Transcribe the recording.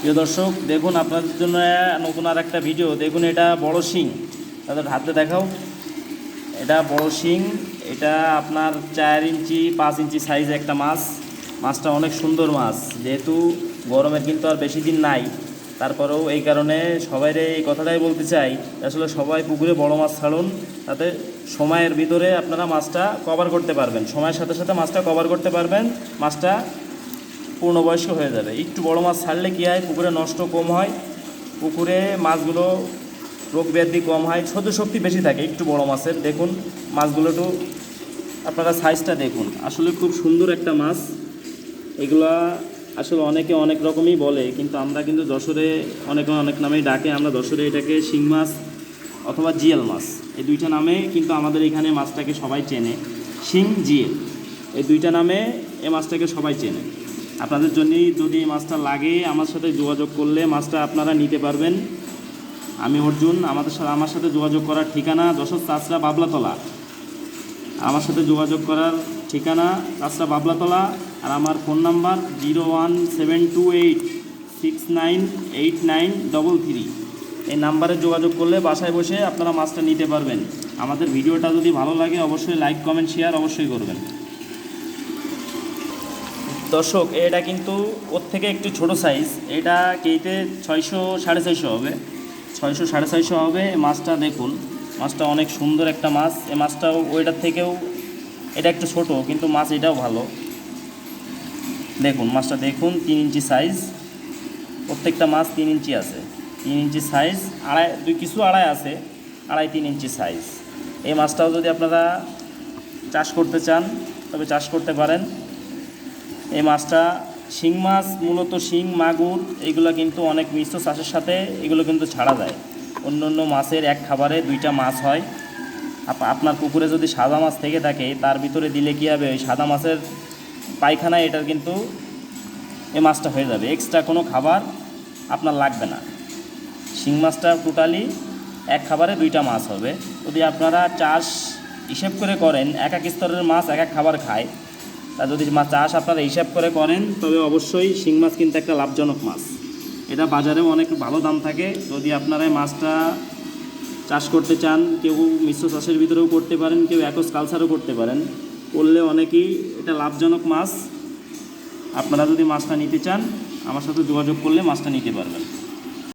প্রিয় দর্শক, দেখুন আপনাদের জন্য নতুন আর একটা ভিডিও দেখুন এটা বড় শিং। তাদের হাতে দেখাও। এটা বড় শিং। এটা আপনার চার ইঞ্চি, পাঁচ ইঞ্চি সাইজ একটা মাছ। মাছটা অনেক সুন্দর মাছ। যেহেতু গরমের কিন্তু আর বেশি দিন নাই, তারপরেও এই কারণে সবাইরে এই কথাটাই বলতে চাই আসলে সবাই পুকুরে বড় মাছ ছাড়ুন, তাতে সময়ের ভিতরে আপনারা মাছটা কভার করতে পারবেন। সময়ের সাথে সাথে মাছটা কভার করতে পারবেন। মাছটা পূর্ণবয়স্ক হয়ে যাবে। একটু বড় মাছ ছাড়লে কী হয়? পুকুরে নষ্ট কম হয়। পুকুরে মাছগুলো রোগ ব্যাধি কম হয়। সহ্য শক্তি বেশি থাকে একটু বড় মাছের। দেখুন, মাছগুলো একটু আপনারা সাইজটা দেখুন। আসলে খুব সুন্দর একটা মাছ। এগুলা আসলে অনেকে অনেক রকমই বলে, কিন্তু আমরা কিন্তু যশোরে অনেক অনেক নামেই ডাকে। আমরা যশোরে এটাকে শিং মাছ অথবা জিয়াল মাছ। এই দুইটা নামে কিন্তু আমাদের এখানে মাছটাকে সবাই চেনে। শিং, জিয়েল। এই দুইটা নামে এই মাছটাকে সবাই চেনে। আপনাদের জন্য যদি মাছটা লাগে, আমার সাথে যোগাযোগ করলে মাছটা আপনারা নিতে পারবেন। আমি অর্জুন, আমাদের সাথে আমার সাথে যোগাযোগ করার ঠিকানা যশোর চাষরা বাবলাতলা। আমার সাথে যোগাযোগ করার ঠিকানা চাষরা বাবলাতলা আর আমার phone number zero one seven two eight six nine eight nine double three. এই নাম্বারে যোগাযোগ করলে বাসায় বসে আপনারা মাছটা নিতে পারবেন। আমাদের ভিডিওটা যদি ভালো লাগে, অবশ্যই লাইক, কমেন্ট, শেয়ার অবশ্যই করবেন। দর্শক, এটা কিন্তু ওর থেকে একটু ছোট সাইজ এটা কেইতে? ছয়শো, সাড়ে ছয়শো হবে। ছয়শো, সাড়ে ছয়শো হবে। মাছটা দেখুন, মাছটা অনেক সুন্দর একটা মাছ। এই মাছটাও ওইটার থেকেও এটা একটু ছোট, কিন্তু মাছ এটাও ভালো। দেখুন, মাছটা দেখুন, তিন ইঞ্চি সাইজ প্রত্যেকটা মাছ তিন ইঞ্চি আছে। তিন ইঞ্চি সাইজ আড়াই, দুই কিছু আড়াই আছে, আড়াই তিন ইঞ্চি সাইজ এই মাছটাও যদি আপনারা চাষ করতে চান, তবে চাষ করতে পারেন। এই মাছটা শিং মাছ, মূলত শিং, মাগুর, এগুলো কিন্তু অনেক মিশ্র চাষের সাথে এগুলো কিন্তু ছাড়া যায়। অন্য অন্য মাছের এক খাবারে দুইটা মাছ হয়। আপ- আপনার পুকুরে যদি সাদা মাছ থেকে থাকে, তার ভিতরে দিলে কী হবে? ওই সাদা মাছের পায়খানায় এটার কিন্তু এই মাছটা হয়ে যাবে। এক্সট্রা কোনো খাবার আপনার লাগবে না। শিং মাছটা টোটালি এক খাবারে দুইটা মাছ হবে। যদি আপনারা চাষ হিসেব করে করেন, এক এক স্তরের মাছ এক এক খাবার খায় তা যদি মাছ চাষ আপনারা হিসাব করে করেন, তবে অবশ্যই শিং মাছ কিন্তু একটা লাভজনক মাছ। এটা বাজারেও অনেক ভালো দাম থাকে। যদি আপনারা মাছটা চাষ করতে চান, কেউ মিশ্র চাষের ভিতরেও করতে পারেন, কেউ একস কালচারও করতে পারেন, করলে অনেকেই এটা লাভজনক মাছ। আপনারা যদি মাছটা নিতে চান, আমার সাথে যোগাযোগ করলে মাছটা নিতে পারবেন।